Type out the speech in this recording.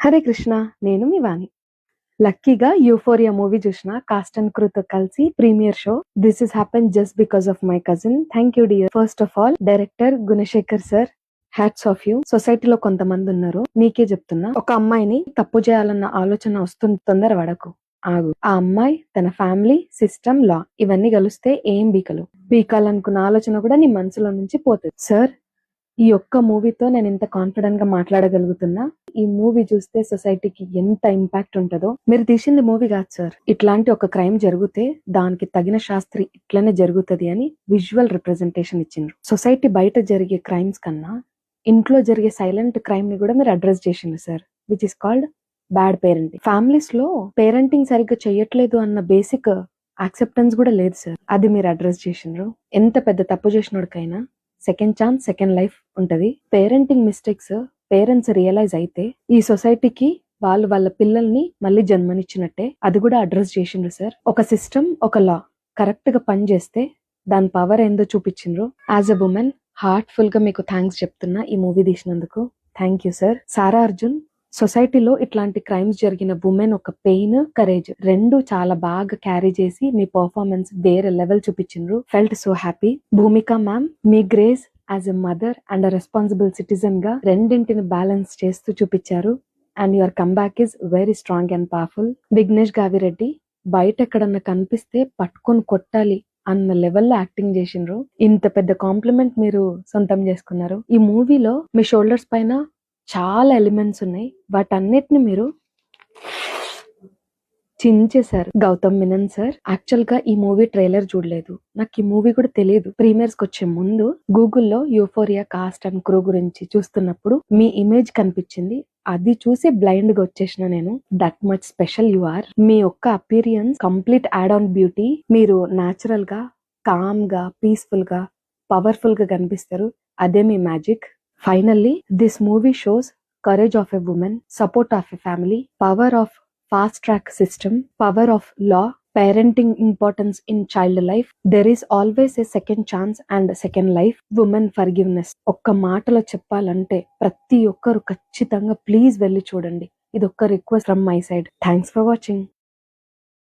హరే కృష్ణ నేను మీ వాణి. లక్కీగా యూఫోరియా మూవీ చూసిన కాస్ట్ అండ్ క్రూ తో కలిసి premiere show. This is happen just because of my cousin thank you dear first of all director Gunasekhar sir hats off you సొసైటీలో కొంతమంది ఉన్నారు. నీకే చెప్తున్నా. ఒక అమ్మాయిని తప్పు చేయాలన్న ఆలోచన వస్తుంది. తొందర పడకు. ఆగు. ఆ అమ్మాయి తన ఫ్యామిలీ సిస్టమ్ లా ఇవన్నీ కలిస్తే ఏం బీకలు? బీకాలనుకున్న ఆలోచన కూడా నీ మనసులో నుంచి పోతుంది. సార్ ఈ ఒక్క మూవీతో నేను ఇంత కాన్ఫిడెంట్గా మాట్లాడగలుగుతున్నా. ఈ మూవీ చూస్తే సొసైటీకి ఎంత ఇంపాక్ట్ ఉంటుందో. మీరు తీసింది మూవీ కాదు సార్. ఇట్లాంటి ఒక క్రైమ్ జరిగితే దానికి తగిన శాస్త్రి ఇట్లనే జరుగుతుంది అని విజువల్ రిప్రజెంటేషన్ ఇచ్చిండ్రు. సొసైటీ బయట జరిగే క్రైమ్స్ కన్నా ఇంట్లో జరిగే సైలెంట్ క్రైమ్ని కూడా మీరు అడ్రస్ చేసిండ్రు sir. Which is called bad parenting ఫ్యామిలీస్లో పేరెంటింగ్ సరిగ్గా చేయట్లేదు అన్న బేసిక్ యాక్సెప్టెన్స్ కూడా లేదు సార్. అది మీరు అడ్రస్ చేసిండ్రు. ఎంత పెద్ద తప్పు చేసినోడికైనా సెకండ్ ఛాన్స్ సెకండ్ లైఫ్ ఉంటది. పేరెంటింగ్ మిస్టేక్స్ పేరెంట్స్ రియలైజ్ అయితే ఈ సొసైటీకి వాళ్ళు వాళ్ళ పిల్లల్ని మళ్ళీ జన్మనిచ్చినట్టే. అది కూడా అడ్రస్ చేసిండ్రు సార్. ఒక సిస్టమ్ ఒక లా. కరెక్ట్గా పని చేస్తే దాని పవర్ ఏందో చూపించిండ్రు. యాజ్ అ ఉమెన్ హార్ట్ఫుల్గా మీకు థ్యాంక్స్ చెప్తున్నా ఈ movie తీసినందుకు. Thank you sir. Sara Arjun సొసైటీలో ఇట్లాంటి క్రైమ్స్ జరిగిన ఉమెన్ ఒక పెయిన్ కరేజ్ రెండు చాలా బాగా క్యారీ చేసి మీ పర్ఫార్మెన్స్ వేరే level చూపించిండ్రు. Felt so happy. Bhumika ma'am me grace as a mother and responsible సిటిజన్గా రెండింటిని బ్యాలెన్స్ చేస్తూ చూపించారు. And your comeback is very strong and powerful. Vignesh Gavireddy బయట ఎక్కడన్నా కనిపిస్తే పట్టుకొని కొట్టాలి అన్న లెవెల్లో యాక్టింగ్ చేసిండ్రు. ఇంత పెద్ద కాంప్లిమెంట్ మీరు సొంతం చేసుకున్నారు. ఈ మూవీలో మీ షోల్డర్స్ పైన చాలా ఎలిమెంట్స్ ఉన్నాయి. వాటన్నిటిని మీరు చించేశారు. గౌతమ్ మినన్ సార్ యాక్చువల్గా ఈ మూవీ ట్రైలర్ చూడలేదు. నాకు ఈ మూవీ కూడా తెలియదు. ప్రీమియర్స్కి వచ్చే ముందు గూగుల్లో యూఫోరియా కాస్ట్ అండ్ క్రూ గురించి చూస్తున్నప్పుడు మీ ఇమేజ్ కనిపించింది. అది చూసి బ్లైండ్గా వచ్చేసిన నేను. That much special you are మీ యొక్క appearance complete add on beauty మీరు నాచురల్గా కామ్గా పీస్ఫుల్గా పవర్ఫుల్గా కనిపిస్తారు. అదే మీ magic finally this movie shows courage of a woman support of a family power of fast track system power of law parenting importance in child life there is always a second chance and second life women forgiveness ఒక్క మాటలో చెప్పాలంటే ప్రతి ఒక్కరు ఖచ్చితంగా please వెళ్ళి చూడండి. ఇది ఒక్క request from my side thanks for watching